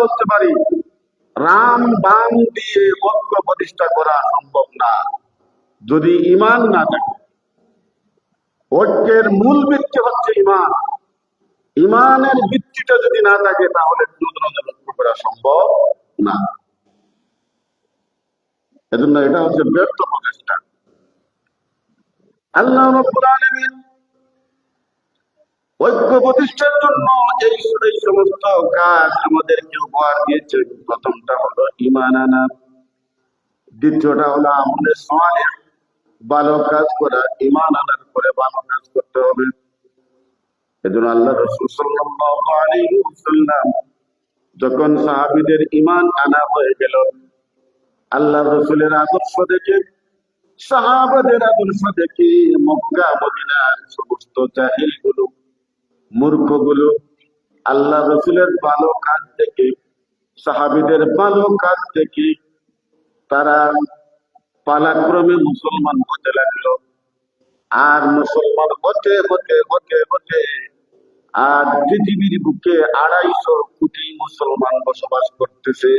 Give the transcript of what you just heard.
বলতে পারি, রাম বাম দিয়ে ঐক্য প্রতিষ্ঠা করা সম্ভব না। যদি ইমান না থাকে ঐক্যের মূল ভিত্তি হচ্ছে ইমান ইমানের ভিত্তিটা যদি না থাকে, তাহলে নতুন ঐক্য করা সম্ভব না। এজন্য এটা হচ্ছে ব্যর্থ প্রচেষ্টা। আল্লাহ রব্বুল আলামিন ঐক্য প্রতিষ্ঠার জন্য এই সমস্ত কাজ আমাদেরকে উপহার দিয়েছে। প্রথমটা হলো ইমান আনা। দ্বিতীয়টা হলো আমাদের সমাজে ভালো কাজ করা ইমান আনার পরে ভালো কাজ করতে হবে। এজন্য আল্লাহ রসুল যখন সাহাবীদের ইমান আনা হয়ে গেল, আল্লাহ রসুলের আদর্শ দেখে, সাহাবাদের আদর্শ দেখে মক্কা, মদিনার সমস্ত জাহিলগুলো মূর্খগুলো আল্লাহ রসুলের ভালো কাজ দেখে, সাহাবিদের ভালো কাজ দেখে তারা পালাক্রমে মুসলমান হতে লাগল আর মুসলমান হতে হতে হতে হতে আর পৃথিবীর বুকে আড়াইশো কোটি মুসলমান বসবাস করতেছে।